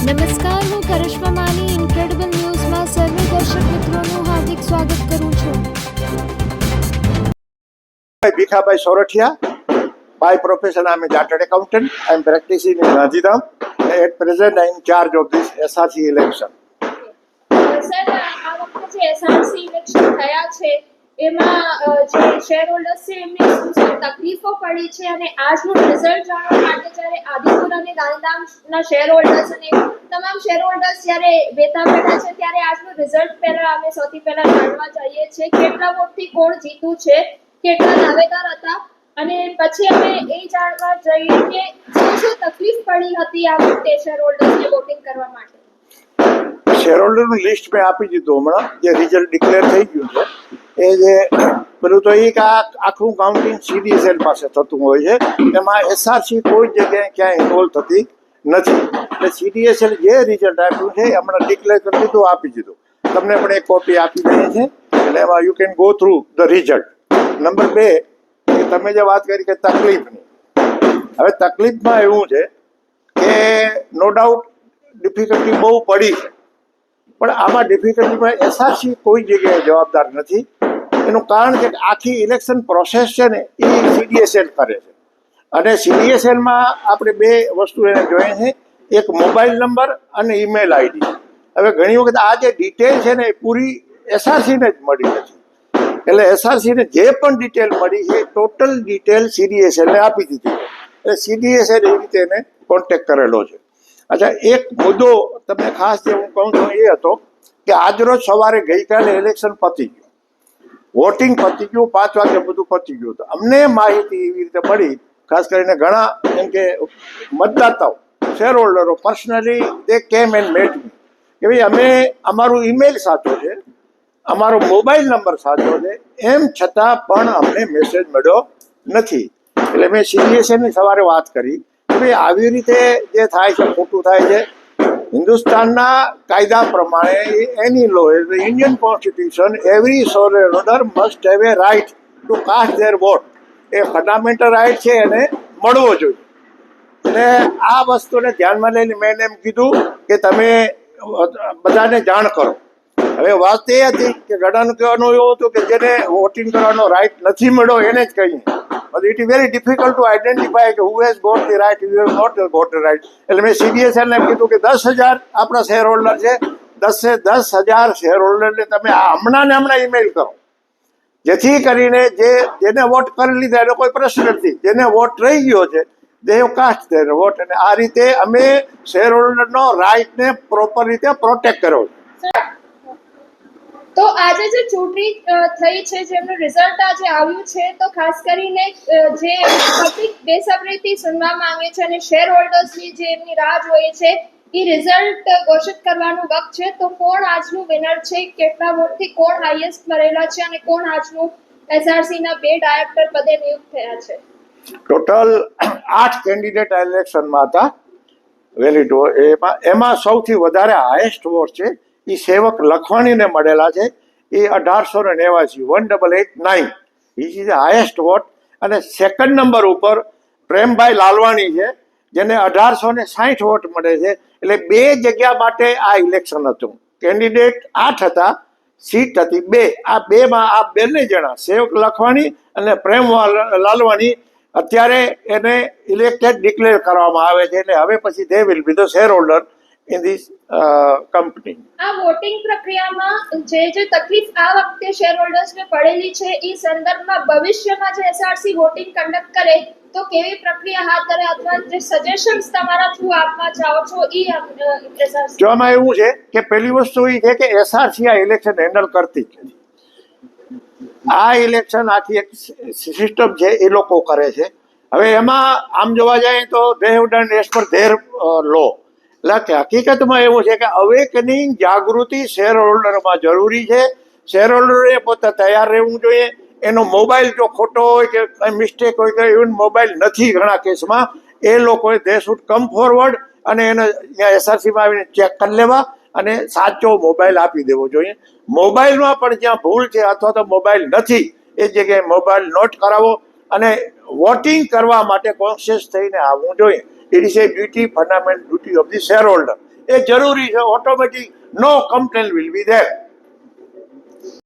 નમસ્કાર હું કરિશ્મા માની ઇન્ક્રેડિબલ ન્યૂઝમાં સર્વે દર્શક મિત્રોનું હાર્દિક સ્વાગત કરું છું Hi, Bikhabai Sorathia. By profession, I'm a chartered accountant. I'm practicing in Gandhidham. At present, I'm in charge of this SRC election. Sir આ વખતે જે એસઆરસી ઇલેક્શન થયા છે એમાં જે શેર હોલ્ડર્સ છે, એમને તકલીફો પડી છે અને આજનું રિઝલ્ટ જાણવા માટે જ્યારે આદિપુર અને ગાંધીધામના શેર હોલ્ડર્સ અને તમામ શેર હોલ્ડર્સ જ્યારે બેઠા બેઠા છે, ત્યારે આજનું રિઝલ્ટ પહેલા અમે સૌથી પહેલા જાણવા જઈએ છીએ કેટલા વોટથી કોણ જીતું છે, કેટલા દાવેદાર હતા અને પછી અમે એ જાણવા જઈએ કે શું શું તકલીફ પડી હતી આ વખતે શેર હોલ્ડર્સને વોટિંગ કરવા માટે. શેરહોલ્ડરનું લિસ્ટ મેં આપી દીધું હમણાં, જે રિઝલ્ટ ડિક્લેર થઈ ગયું છે. એ જે પેલું તો એ કે આખું કાઉન્ટિંગ સીડીએસએલ પાસે થતું હોય છે. એમાં એસઆરસી કોઈ જગ્યાએ ક્યાંય ઇન્વોલ્વ થતી નથી. એટલે સીડીએસએલ જે રિઝલ્ટ આપ્યું છે હમણાં ડિક્લેર કરી દીધું, આપી દીધું. તમને પણ એક કોપી આપી દઈએ છે એટલે એમાં you can go through the result number બે, કે તમે જે વાત કરી કે તકલીફની. હવે તકલીફમાં એવું છે કે નો ડાઉટ ડિફિકલ્ટી બહુ પડી છે. પણ આમાં ડિફિકલ્ટીમાં એસઆરસી કોઈ જગ્યાએ જવાબદાર નથી. એનું કારણ છે કે આખી ઇલેક્શન પ્રોસેસ છે ને એ સીડીએસએલ કરે છે. અને સીડીએસએલમાં આપણે બે વસ્તુ એને જોઈએ છે. એક મોબાઈલ નંબર અને ઈમેલ આઈડી હવે ઘણી વખત આ જે ડિટેલ છે ને એ પૂરી એસઆરસીને જ મળી નથી. એટલે એસઆરસીને જે પણ ડિટેલ મળી છે ટોટલ ડિટેલ સીડીએસએલને આપી દીધી એટલે સીડીએસએલ એ રીતે એને કોન્ટેક્ટ કરેલો છે. અચ્છા, એક મુદ્દો તમને ખાસ જે હું કહું છું એ હતો કે આજરોજ સવારે ગઈકાલે ઇલેક્શન પતી ગયું. વોટિંગ પતી ગયું, પાંચ વાગે બધું પતી ગયું તો અમને માહિતી એવી રીતે મળી, ખાસ કરીને ઘણા એમ કે મતદાતાઓ શેર હોલ્ડરો પર્સનલી દે કેમ એન્ડ મેટ મી કે ભાઈ, અમે અમારું ઈમેલ સાચો છે, અમારો મોબાઈલ નંબર સાચો છે, એમ છતાં પણ અમને મેસેજ મળ્યો નથી. એટલે મેં સીરીએસની સવારે વાત કરી, કે ભાઈ, આવી રીતે જે થાય છે, ખોટું થાય છે હિન્દુસ્તાનના કાયદા પ્રમાણે એની law Indian constitution every holder must have a right to cast their vote a fundamental right છે, એને મળવો જોઈએ. અને આ વસ્તુને ધ્યાનમાં લઈને મેં એમ કીધું કે તમે બધાને જાણ કરો. હવે વાત એ હતી કે ગડાનું કહેવાનું એવું હતું કે જેને વોટિંગ કરવાનો રાઇટ નથી મળ્યો, એને જ કહીએ. But it is very difficult to identify કે who has got the right, who has not got the right. એટલે મેં CDSL ને કીધું કે દસ હજાર આપણા શેર હોલ્ડર છે, દસે દસ હજાર શેર હોલ્ડરને તમે હમણાં ને હમણાં ઈમેલ કરો. જેથી કરીને જે, જેને વોટ કરી લીધા, એનો કોઈ પ્રશ્ન નથી. જેને વોટ રહી ગયો છે દેવ કાસ્ટ દેર વોટ અને આ રીતે અમે શેર હોલ્ડરનો રાઇટને પ્રોપર રીતે પ્રોટેક્ટ કર્યો છે. તો આજે જે ચૂંટણી થઈ છે, જેમનું રિઝલ્ટ આજે આવ્યું છે, તો ખાસ કરીને જે પબ્લિક બેસબરીથી સુનવા માંગે છે અને શેર હોલ્ડર્સની જે એમની રાહ જોઈએ છે, એ રિઝલ્ટ ઘોષિત કરવાનું વખત છે. તો કોણ આજનું વિનર છે? કેટલા વોટથી કોણ હાઈએસ્ટ મળેલા છે અને કોણ આજનું એસઆરસી ના બે ડાયરેક્ટર પદે નિયુક્ત થયા છે? ટોટલ આઠ કેન્ડિડેટ ઇલેક્શનમાં હતા. વેલિડ એમાં એમાં સૌથી વધારે હાયેસ્ટ વોટ છે એ સેવક લખવાણીને મળેલા છે. એ અઢારસો ને નેવાસી, one double eight nine. Is is highest vote અને સેકન્ડ નંબર ઉપર પ્રેમભાઈ લાલવાણી છે, જેને અઢારસો ને સાઠ વોટ મળે છે. એટલે બે જગ્યા માટે આ ઇલેક્શન હતું. કેન્ડિડેટ આઠ હતા, સીટ હતી બે. આ બેમાં આ બંને જણા, સેવક લખવાણી અને પ્રેમ લાલવાણી, અત્યારે એને ઇલેક્ટેડ ડિક્લેર કરવામાં આવે છે. એટલે હવે પછી they will be the share holder in this company આ વોટિંગ પ્રક્રિયામાં જે જે તકલીફ આ વખતે શેર હોલ્ડર્સને પડેલી છે એ સંદર્ભમાં ભવિષ્યમાં જે એસઆરસી વોટિંગ કન્ડક્ટ કરે તો કેવી પ્રક્રિયા હાથ ધરે અથવા જે સજેશન્સ તમારા થ્રુ આપવા ચાહો છો એ જોવામાં એવું છે કે પહેલી વસ્તુ એ છે કે એસઆરસી આ ઇલેક્શન હેન્ડલ કરતી છે આ ઇલેક્શન આખી એક સિસ્ટમ છે એ લોકો કરે છે. હવે એમાં આમ જોવા જાય તો they have done as per their law એટલે હકીકતમાં એવું છે કે અવેકનિંગ જાગૃતિ શેર હોલ્ડરમાં જરૂરી છે. શેર હોલ્ડરે પોતે તૈયાર રહેવું જોઈએ. એનો મોબાઈલ જો ખોટો હોય કે કંઈ મિસ્ટેક હોય કે ઇવન મોબાઈલ નથી ઘણા કેસમાં, એ લોકોએ દે શુડ કમ ફોરવર્ડ અને એને એસઆરસીમાં આવીને ચેક કરી લેવા અને સાચો મોબાઈલ આપી દેવો જોઈએ. મોબાઈલમાં પણ જ્યાં ભૂલ છે અથવા તો મોબાઈલ નથી, એ જગ્યાએ મોબાઈલ નોટ કરાવો. અને વોટિંગ કરવા માટે કોન્શિયસ થઈને આવવું જોઈએ. It is a duty fundament duty of the share holder એ જરૂરી છે automatic no complain will be there